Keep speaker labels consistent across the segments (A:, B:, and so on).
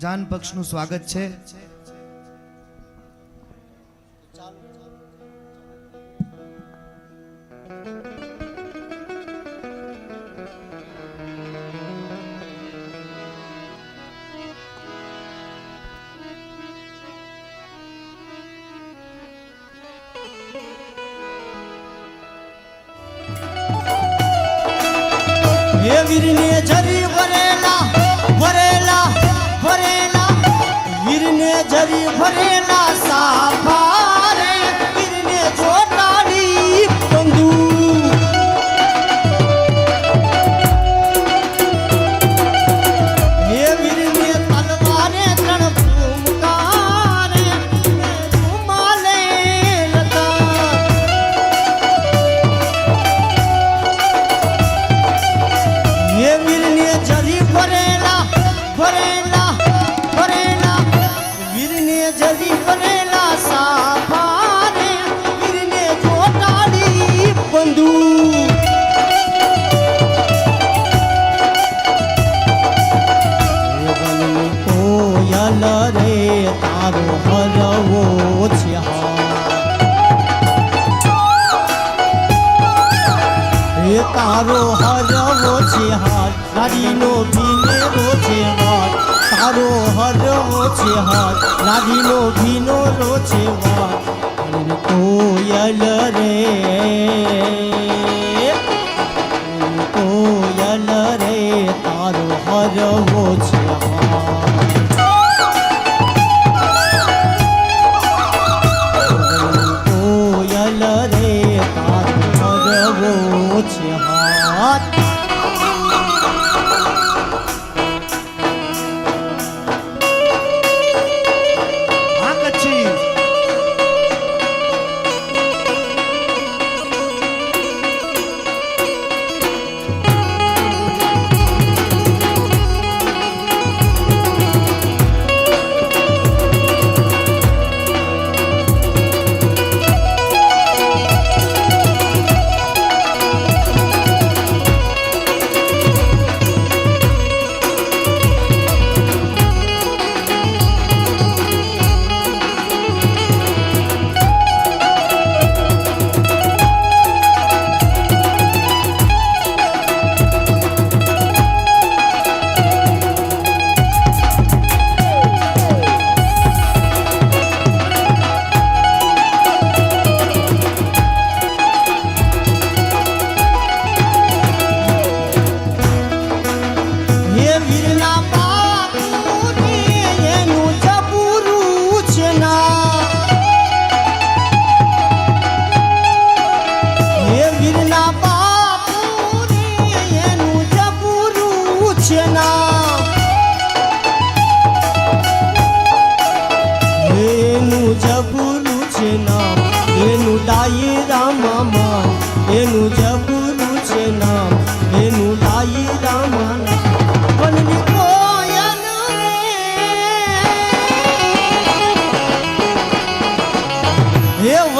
A: જાન પક્ષનું સ્વાગત છે.
B: વીરને જરી વીરને જરી ભરેલા સાફા 如何的无其好？一大如何的无其好？哪里路比你路其好？大如何的无其好？哪里路比你路其好？你都也热嘞。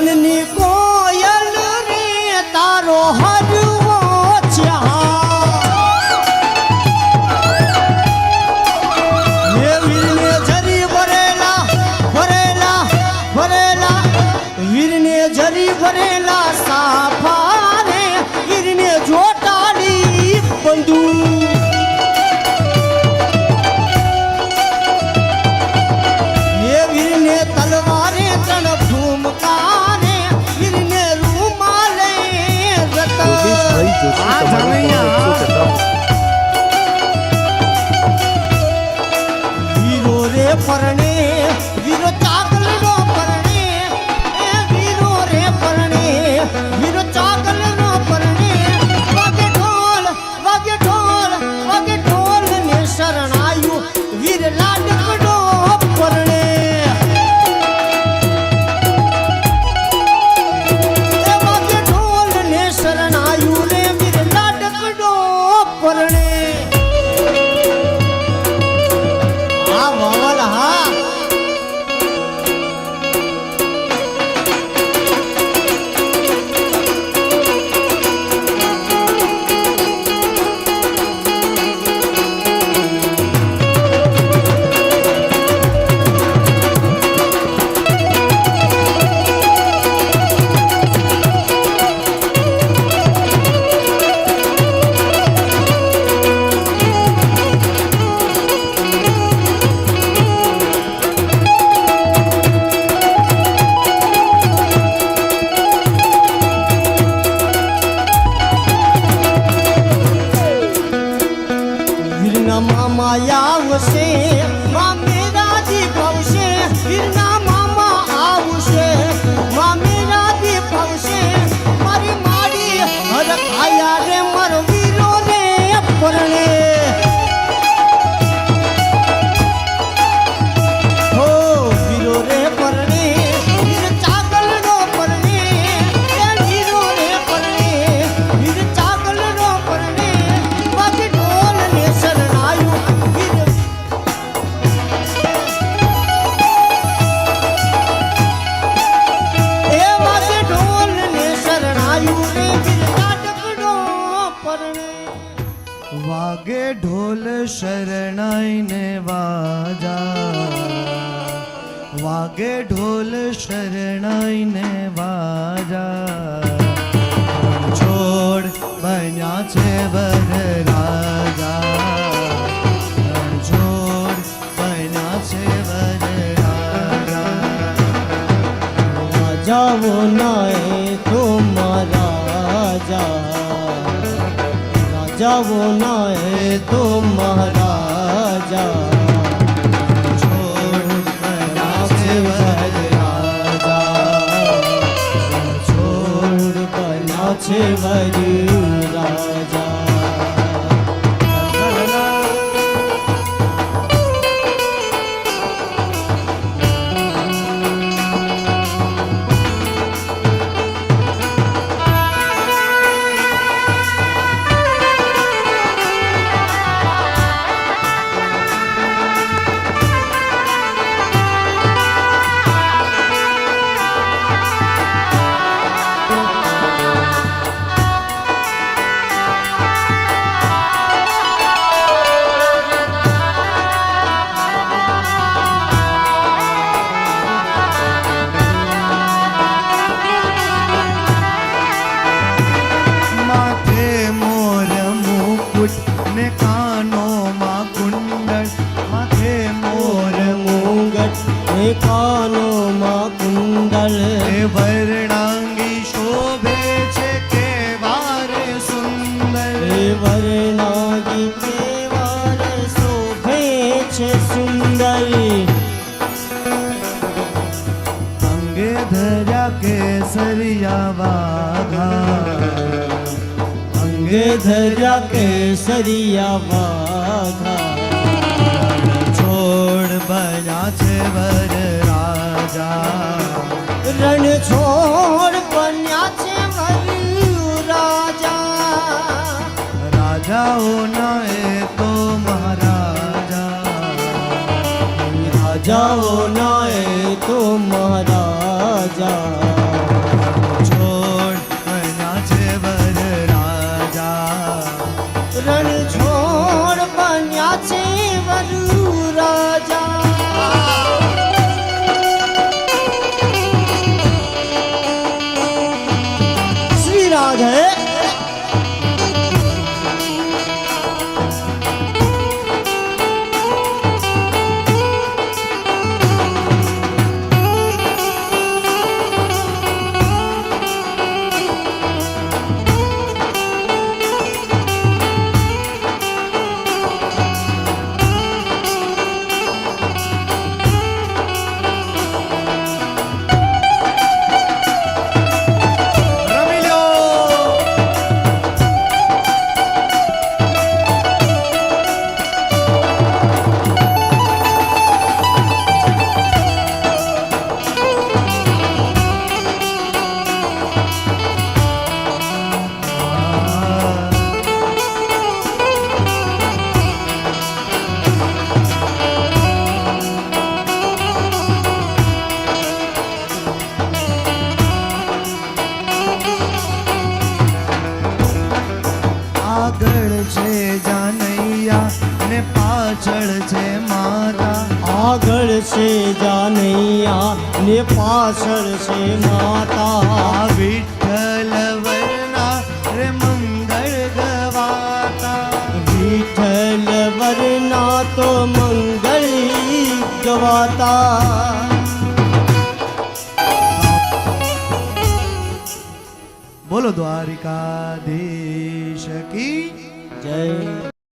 B: રે
A: હે
B: mejor વાગે ઢોલ
A: શરણાઈને વાજા. વાગે ઢોલ શરણાઈને વાજા. છોડ બન્યા છે વર રાજા છોડ
B: રાજાઓ નાય તો મહારાજા
A: છોડ બન્યા છે વર રાજા વર્ણાંગી શોભે છે કે વારે સુંદર
B: એ વરનાગી કેવાર શોભે છે સુંદરી
A: અંગે ધર્યા કેસરિયા વાઘા
B: અંગે ધર્યા કેસરિયા વાઘા
A: છોડ બન્યા છે વર રાજા.
B: રણ છોડ બન્યા છે વરુ રાજા.
A: રાજાઓના એ તો મહારાજા.
B: રાજાઓ ના એ તો મહારાજા.
A: જાનૈયા ને પાછળ છે માતા. વિઠ્ઠલ વરના રે મંગળ ગવાતા.
B: વિઠ્ઠલ વરના તો મંગળ ગવાતા.
A: બોલો દ્વારિકાધીશ કી
B: જય